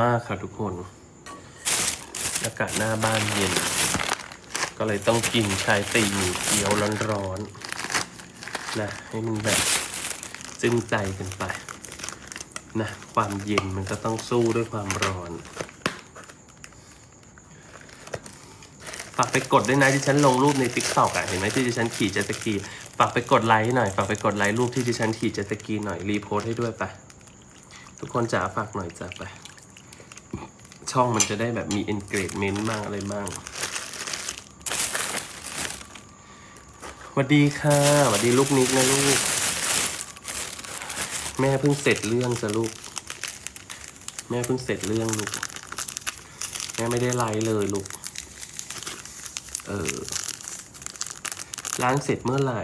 มากค่ะทุกคน อากาศหน้าบ้านเย็น ก็เลยต้องกินชายตีหมี่เกี๊ยวร้อนๆนะให้มันแบบซึ้งใจกันไปนะความเย็นมันก็ต้องสู้ด้วยความร้อนฝากไปกดด้วยนะที่ฉันลงรูปในติ๊กต็อกอะเห็นไหมที่ดิฉันขี่เจตสกีฝากไปกดไลค์หน่อยฝากไปกดไลค์รูปที่ดิฉันขี่เจตสกีหน่อยรีโพสต์ให้ด้วยไปทุกคนจ๋าฝากหน่อยจ้าไป ช่องมันจะได้แบบมี engagement บ้างอะไรบ้างสวัสดีค่ะสวัสดีลูกนิกนะลูก แม่เพิ่งเสร็จเรื่องจ้ะลูก แม่เพิ่งเสร็จเรื่องลูก แม่ไม่ได้ไลฟ์เลยลูก เออล้างเสร็จเมื่อไหร่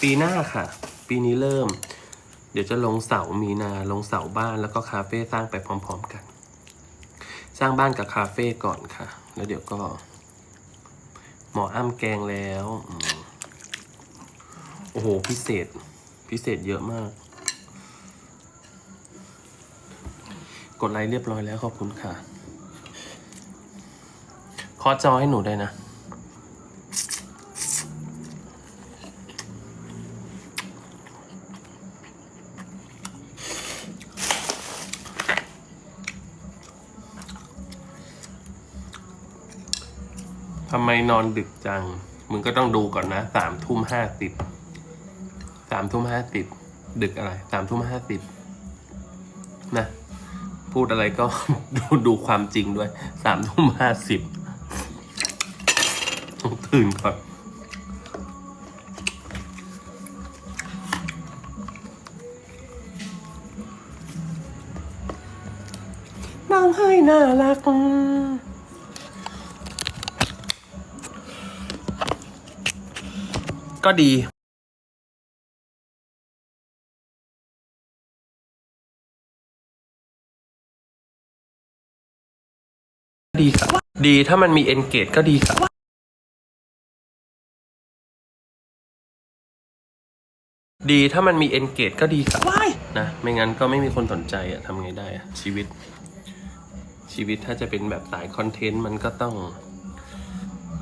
ปีหน้าค่ะ ปีนี้เริ่ม เดี๋ยวจะลงเสามีนาลงเสาบ้านแล้วก็คาเฟ่สร้างไปพร้อม ๆ กัน สร้างบ้านกับคาเฟ่ก่อนค่ะ แล้วเดี๋ยวก็ หมออ้ำแกงแล้วอโอ้โห พิเศษ พิเศษเยอะมาก กดไลค์เรียบร้อยแล้วขอบคุณค่ะ ขอจอให้หนูได้วยนะ ทำไมนอนดึกจัง มึงก็ต้องดูก่อนนะสามทุ่มห้าสิบสามทุ่มห้าสิบดึกอะไรสามทุ่มห้าสิบนะ พูดอะไรก็ดูดูความจริงด้วยสามทุ่มห้าสิบตื่นก่อนน้องให้น่ารัก ก็ดีดีครับดีถ้ามันมี engage ก็ดีครับดีถ้ามันมี engage ก็ดีครับนะไม่งั้นก็ไม่มีคนสนใจอะทำไงได้อะชีวิต ชีวิตถ้าจะเป็นแบบสายคอนเทนต์มันก็ต้อง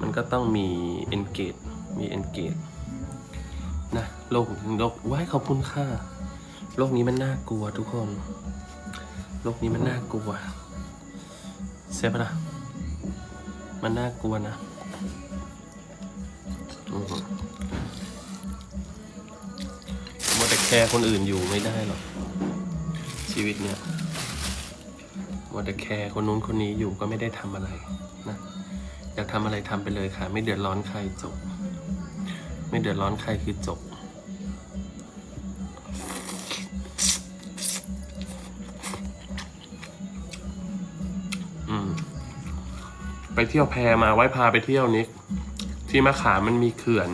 มันก็ต้องมี engage มี engage น นะโลกโลกว้ายขอบคุณค่ะ โลกนี้มันน่ากลัวทุกคน โลกนี้มันน่ากลัวใช่ปะล่ะมันน่ากลัวนะมมัวแต่แคร์คนอื่นอยู่ไม่ได้หรอกชีวิตเนี่ยมัวแต่แคร์คนนู้นคนนี้อยู่ก็ไม่ได้ทำอะไรนะอยากทำอะไรทำไปเลยค่ะ ไม่เดือดร้อนใครจบ ไม่เดือดร้อนใครคือจบอืมไปเที่ยวแพมาไว้พาไปเที่ยวนิก ที่มะขามมันมีเขื่อน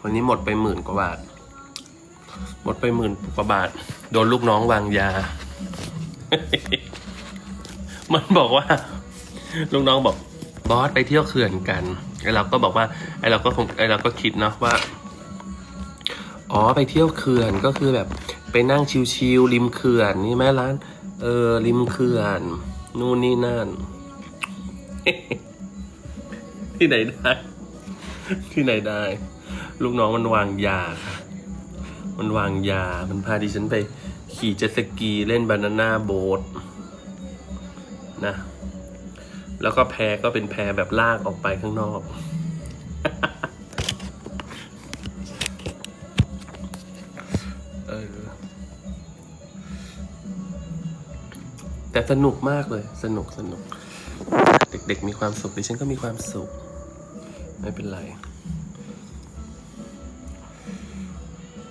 วันนี้หมดไปหมื่นกว่าบาท หมดไปหมื่นกว่าบาท โดนลูกน้องวางยา มันบอกว่า ลูกน้องบอกบอสไปเที่ยวเขื่อนกัน ไอเราก็บอกว่าไอเราก็คงไอเราก็คิดเนาะว่า อ๋อไปเที่ยวเขื่อนก็คือแบบไปนั่งชิวๆริมเขื่อนนี่ไหมร้าน เออริมเขื่อนนู่นนี่นั่น ที่ไหนได้ ที่ไหนได้ ลูกน้องมันวางยาค่ะมันวางยา มันพาดิฉันไปขี่เจ็ตสกีเล่นบานาน่าโบ๊ทนะ แล้วก็แพก็เป็นแพแบบลากออกไปข้างนอก เออ แต่สนุกมากเลย สนุกสนุก เด็กๆมีความสุขดิฉันก็มีความสุข ไม่เป็นไร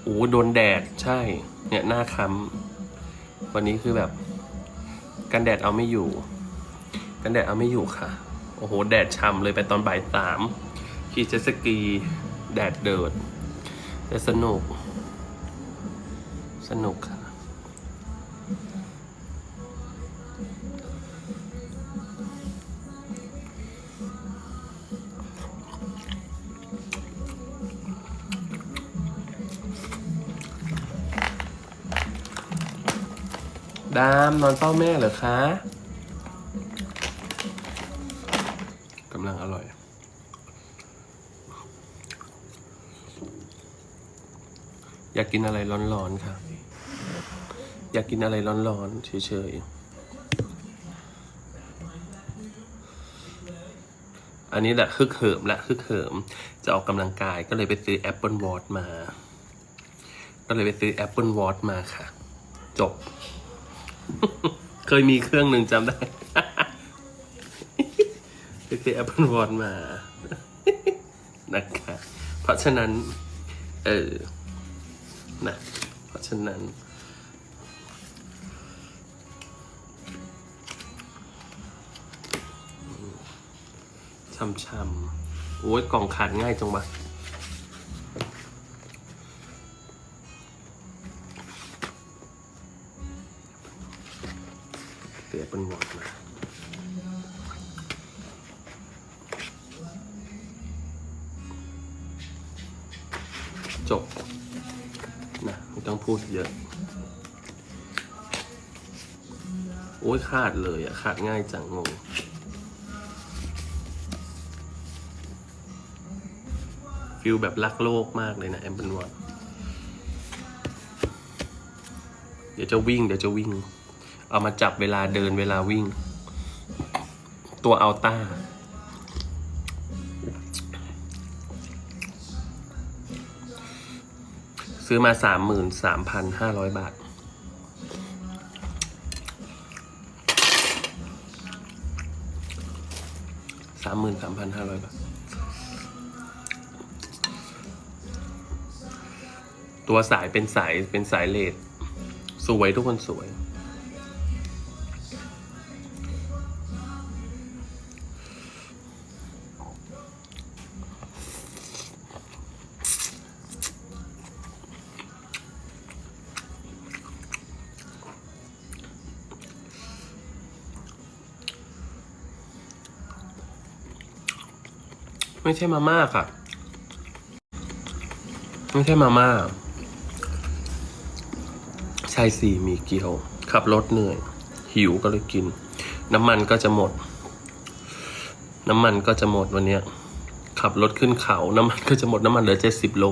โอ้โดนแดดใช่ เนี่ยหน้าค้ำวันนี้คือแบบ กันแดดเอาไม่อยู่ กันแดดเอาไม่อยู่ค่ะ โอ้โห แดดช่ำเลยไปตอนบ่ายสามขี่เจ็ตสกี แดดเดิดแต่สนุก สนุกค่ะ ดามนอนเฝ้าแม่เหรอคะากกินอะไรร้อนๆค่ะ อยากกินอะไรร้อนๆเฉยๆ อันนี้แหละคึกเหิมและคึกเหิมจะออกกำลังกายก็เลยไปซื้อ Apple Watch มา ก็เลยไปซื้อ Apple Watch มาค่ะ จบ เคยมีเครื่องหนึ่งจำได้ไปซื้อ Apple Watch มานะคะเพราะฉะนั้น เออ นะเพราะฉะนั้นช่ำๆ โอ้ยกล่องขาดง่ายจังวะเตียเป็นหวอดมาจบ นะไม่ต้องพูดเยอะ โอ้ยขาดเลยอะขาดง่ายจังงงฟิลแบบรักโลกมากเลยนะแอมเปิลวอตเดี๋ยวจะวิ่ง เดี๋ยวจะวิ่ง เอามาจับเวลาเดินเวลาวิ่ง ตัวอัลต้า ซื้อมาสามหมื่นสามพันห้าร้อยบาท สามหมื่นสามพันห้าร้อยบาท ตัวสายเป็นสายเป็นสายเลดสวยทุกคนสวย ไม่ใช่มาม่าค่ะ ไม่ใช่มาม่าใช่สิมีเกี๊ยว ขับรถเหนื่อย หิวก็เลยกิน น้ำมันก็จะหมด น้ำมันก็จะหมดวันเนี้ย ขับรถขึ้นเขา น้ำมันก็จะหมดน้ำมันเหลือเจ็ดสิบโล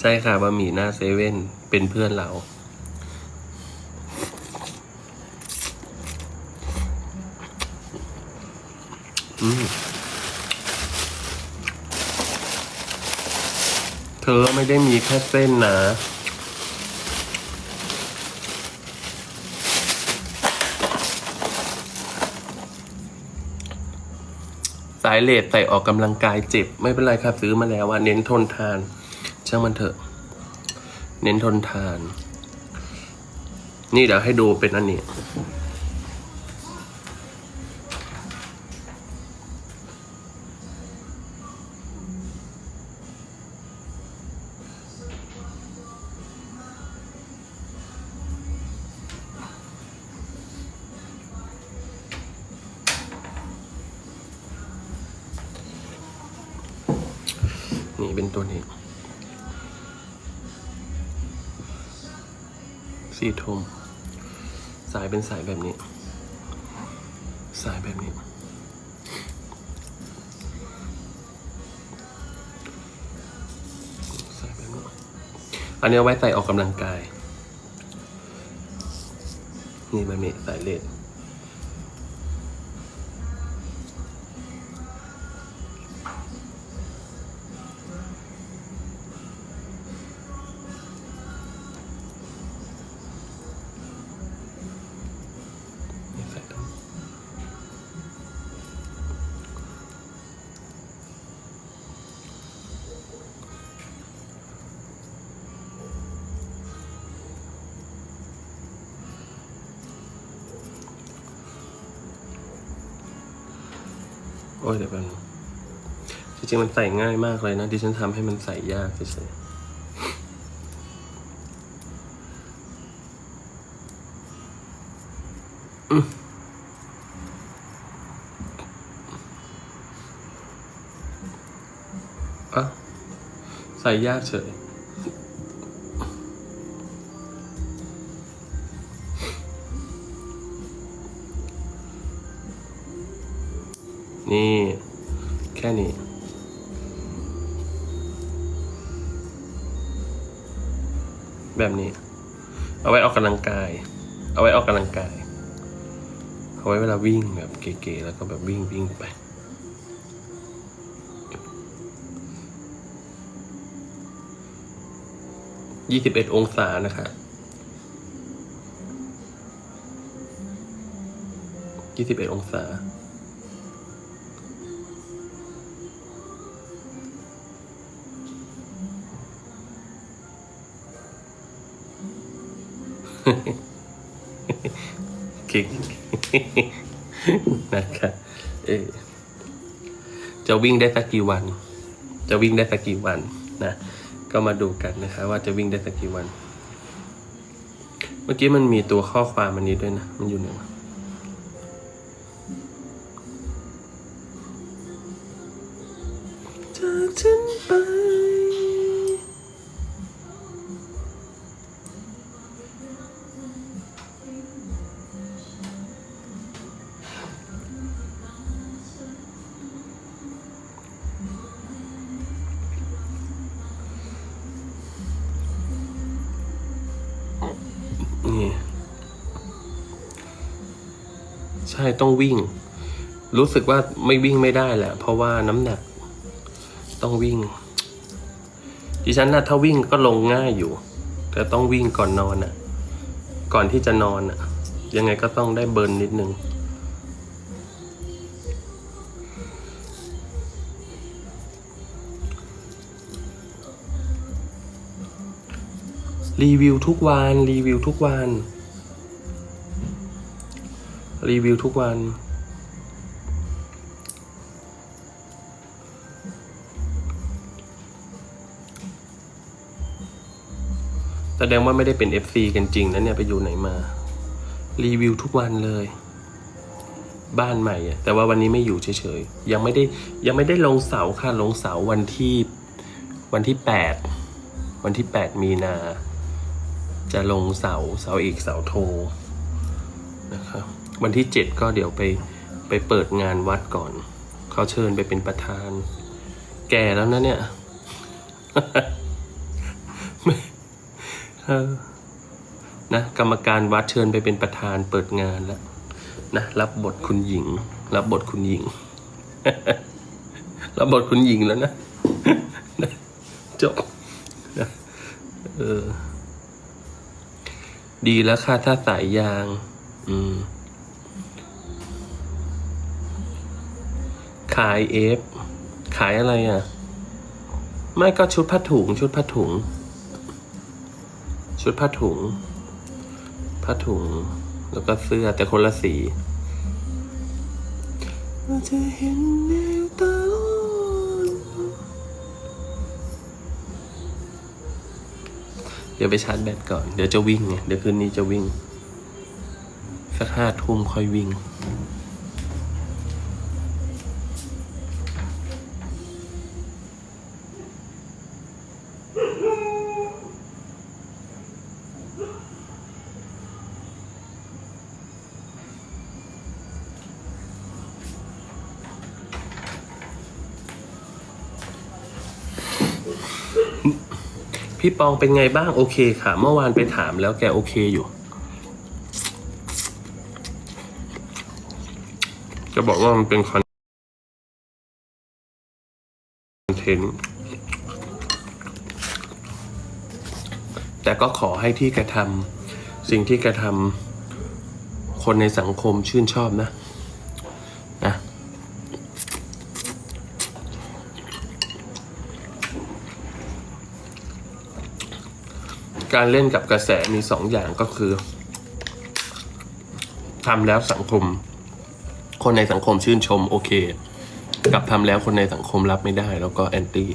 ใช่ค่ะบะหมี่หน้าเซเว่นเป็นเพื่อนเราอืม เธอไม่ได้มีแค่เส้นนะสายเลดใส่ออกกำลังกายเจ็บ ไม่เป็นไรครับซื้อมาแล้วว่าเน้นทนทาน ช่างมันเถอะ เน้นทนทาน นี่เดี๋ยวให้ดูเป็นอันนี้ สีทมสายเป็นสายแบบนี้ สายแบบนี้ สายแบบนี้ อันนี้เอาไว้ใส่ออกกำลังกาย นี่แบบนี้สายเลด ยเดี๋ยวแป๊บนึงจริงๆมันใส่ง่ายมากเลยนะดิฉันทำให้มันใส่ยากเฉยๆอืมอะใส่ยากเฉย นี่ แค่นี้ แบบนี้ เอาไว้ออกกำลังกาย เอาไว้ออกกำลังกาย เอาไว้เวลาวิ่งแบบเก๋ๆแล้วก็แบบวิ่งวิ่งไปยี่สิบเอ็ดองศานะคะยี่สิบเอ็ดองศา คิงนะคะเออจะวิ่งได้สักกี่วัน จะวิ่งได้สักกี่วันนะก็มาดูกันนะคะว่าจะวิ่งได้สักกี่วัน เมื่อกี้มันมีตัวข้อความมันนี้ด้วยนะ มันอยู่ไหนวะ ใช่ต้องวิ่ง รู้สึกว่าไม่วิ่งไม่ได้แหละ เพราะว่าน้ำหนัก ต้องวิ่ง ดิฉันนะถ้าวิ่งก็ลงง่ายอยู่ แต่ต้องวิ่งก่อนนอนอะ ก่อนที่จะนอนอะ ยังไงก็ต้องได้เบิร์นนิดนึงรีวิวทุกวัน รีวิวทุกวัน รีวิวทุกวัน แสดงว่าไม่ได้เป็น FC กันจริงนะเนี่ย ไปอยู่ไหนมา รีวิวทุกวันเลย บ้านใหม่อะแต่ว่าวันนี้ไม่อยู่เฉยๆ ยังไม่ได้ยังไม่ได้ลงเสาค่ะ ลงเสาวันที่วันที่แปดวันที่แปดมีนา จะลงเสาเสาเอกเสาโทนะครับ วันที่เจ็ดก็เดี๋ยวไปไปเปิดงานวัดก่อน เขาเชิญไปเป็นประธาน แก่แล้วนะเนี่ยเออนะกรรมการวัดเชิญไปเป็นประธานเปิดงานแล้วนะรับบทคุณหญิง รับบทคุณหญิง รับบทคุณหญิงแล้วนะนะจบนะเออดีแล้วค่ะถ้าสายยาง อืม ขายเอฟขายอะไรอะ ไม่ก็ชุดผ้าถุง ชุดผ้าถุง ชุดผ้าถุง ผ้าถุง แล้วก็เสื้อแต่คนละสีจะเห็นแนวตาเดี๋ยวไปชาร์จแบตก่อน เดี๋ยวจะวิ่งไงเดี๋ยวคืนนี้จะวิ่ง สักห้าทุ่มค่อยวิ่ง พี่ปองเป็นไงบ้างโอเคค่ะ เมื่อวานไปถามแล้วแกโอเคอยู่ จะบอกว่ามันเป็นคอนเทนต์แต่ก็ขอให้ที่กระทำสิ่งที่กระทำคนในสังคมชื่นชอบนะนะ การเล่นกับกระแสมีสองอย่างก็คือทำแล้วสังคม คนในสังคมชื่นชมโอเค กับทำแล้วคนในสังคมรับไม่ได้ แล้วก็แอนตี้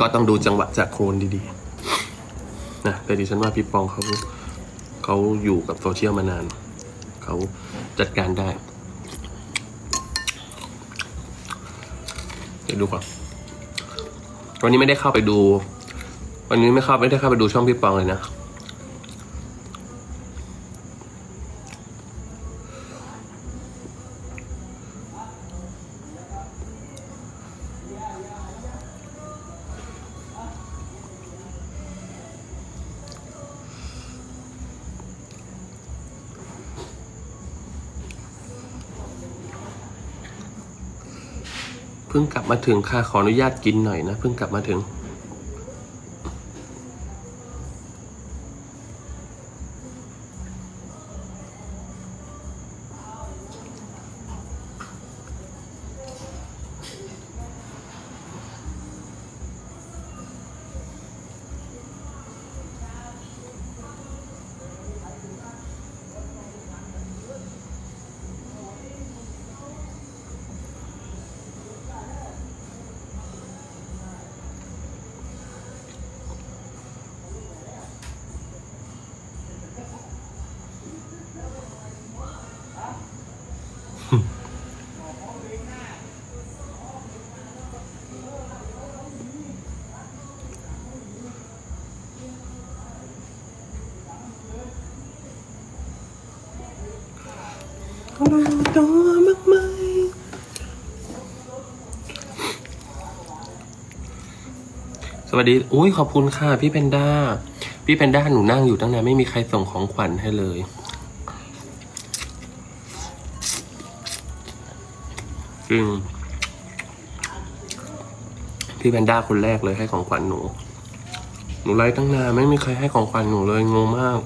ก็ต้องดูจังหวะจากโคนดีๆนะแต่ดิฉันว่าพี่ปองเขาเขาอยู่กับโซเชียลมานาน เขาจัดการได้ เดี๋ยวดูก่อนวันนี้ไม่ได้เข้าไปดู วันนี้ไม่เข้าไม่ได้เข้าไปดูช่องพี่ปองเลยนะ เพิ่งกลับมาถึงค่ะขออนุญาตกินหน่อยนะ เพิ่งกลับมาถึง ตัวมากไหมสวัสดี อุ้ยขอบคุณค่ะ พี่เพนด้า พี่เพนด้าหนูนั่งอยู่ตั้งนานไม่มีใครส่งของขวัญให้เลย จริง พี่แพนด้าคนแรกเลยให้ของขวัญหนู หนูไลฟ์ตั้งนานไม่มีใครให้ของขวัญหนูเลยงงมาก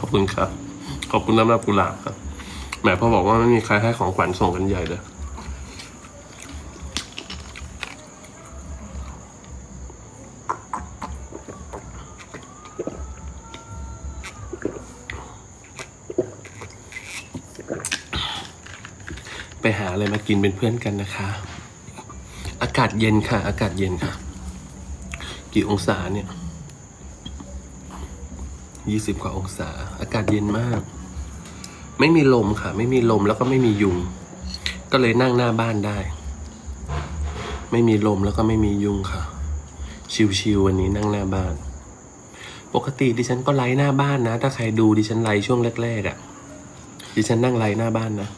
ขอบ ครับ ขอบคุณน้ำรับกุหลาบครับแหมพอบอกว่าไม่มีใครให้ของขวัญส่งกันใหญ่เลยไปหาอะไรมากินเป็นเพื่อนกันนะคะ อากาศเย็นค่ะ อากาศเย็นค่ะ กี่องศาเนี่ย ยี่สิบกว่าองศา อากาศเย็นมาก ไม่มีลมค่ะ ไม่มีลมแล้วก็ไม่มียุง ก็เลยนั่งหน้าบ้านได้ ไม่มีลมแล้วก็ไม่มียุงค่ะ ชิวๆวันนี้นั่งหน้าบ้าน ปกติดิฉันก็ไลฟ์หน้าบ้านนะ ถ้าใครดูดิฉันไลฟ์ช่วงแรกๆอะ่ะ ดิฉันนั่งไลฟ์หน้าบ้านนะ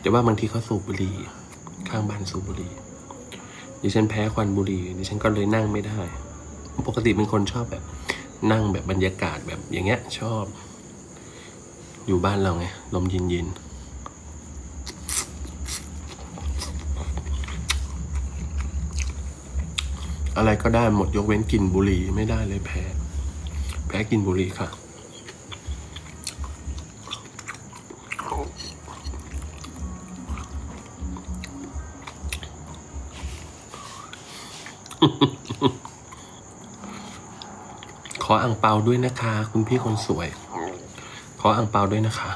แต่ว่าบางทีเขาสูบบุหรี่ข้างบ้านสูบบุหรี่ดิฉันแพ้ควันบุหรี่ดิฉันก็เลยนั่งไม่ได้ ปกติเป็นคนชอบแบบ นั่งแบบบรรยากาศแบบอย่างเงี้ยชอบ อยู่บ้านเราไงลมเย็นๆอะไรก็ได้หมดยกเว้นกลิ่นบุหรี่ไม่ได้เลยแพ้ แพ้กลิ่นบุหรี่ค่ะข ออ่างเปาด้วยนะคะ คุณพี่คนสวย ขออ่างเปาด้วยนะคะ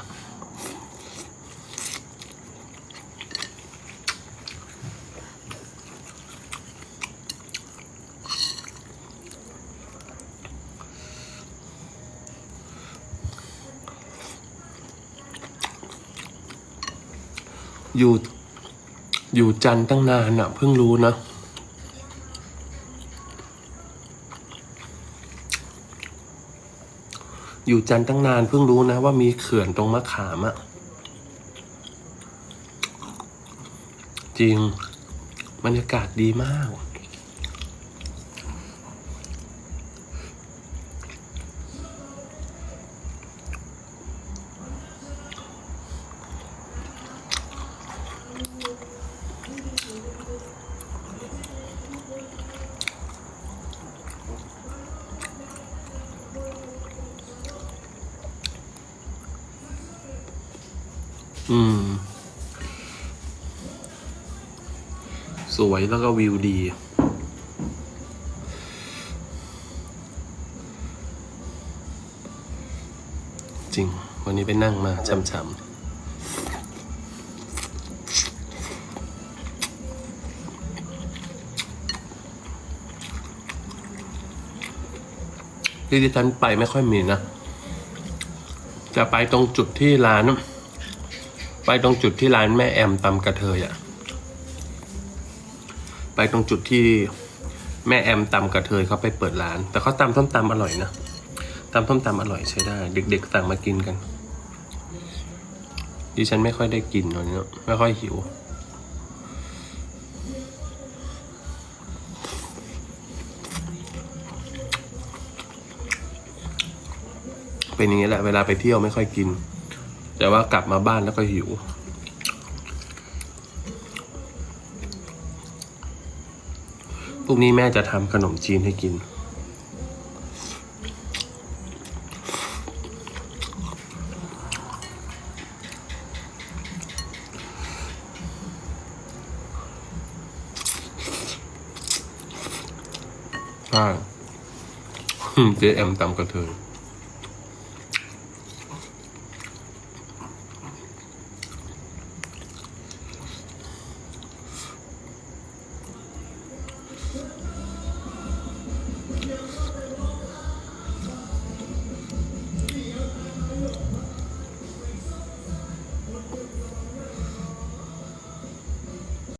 อยู่ อยู่จันตั้งนานอะ เพิ่งรู้นะ อยู่จันทร์ตั้งนานเพิ่งรู้นะว่ามีเขื่อนตรงมะขามอะจริงบรรยากาศดีมาก อืม สวยแล้วก็วิวดี จริง วันนี้ไปนั่งมาช้ำๆที่ดิฉันไปไม่ค่อยมีนะ จะไปตรงจุดที่ร้าน ไปตรงจุดที่ร้านแม่แอมตำกระเทยอะไปตรงจุดที่แม่แอมตำกระเทยเขาไปเปิดร้าน แต่เขาตำส้มตำอร่อยนะตำส้มตำอร่อยใช้ได้ เด็กๆสั่งมากินกัน ดิฉันไม่ค่อยได้กินตอนนี้ไม่ค่อยหิว เป็นอย่างนี้แหละ เวลาไปเที่ยวไม่ค่อยกิน แต่ว่ากลับมาบ้านแล้วก็หิว พรุ่งนี้แม่จะทำขนมจีนให้กิน ใช่เจ๊แอมตำกระเทย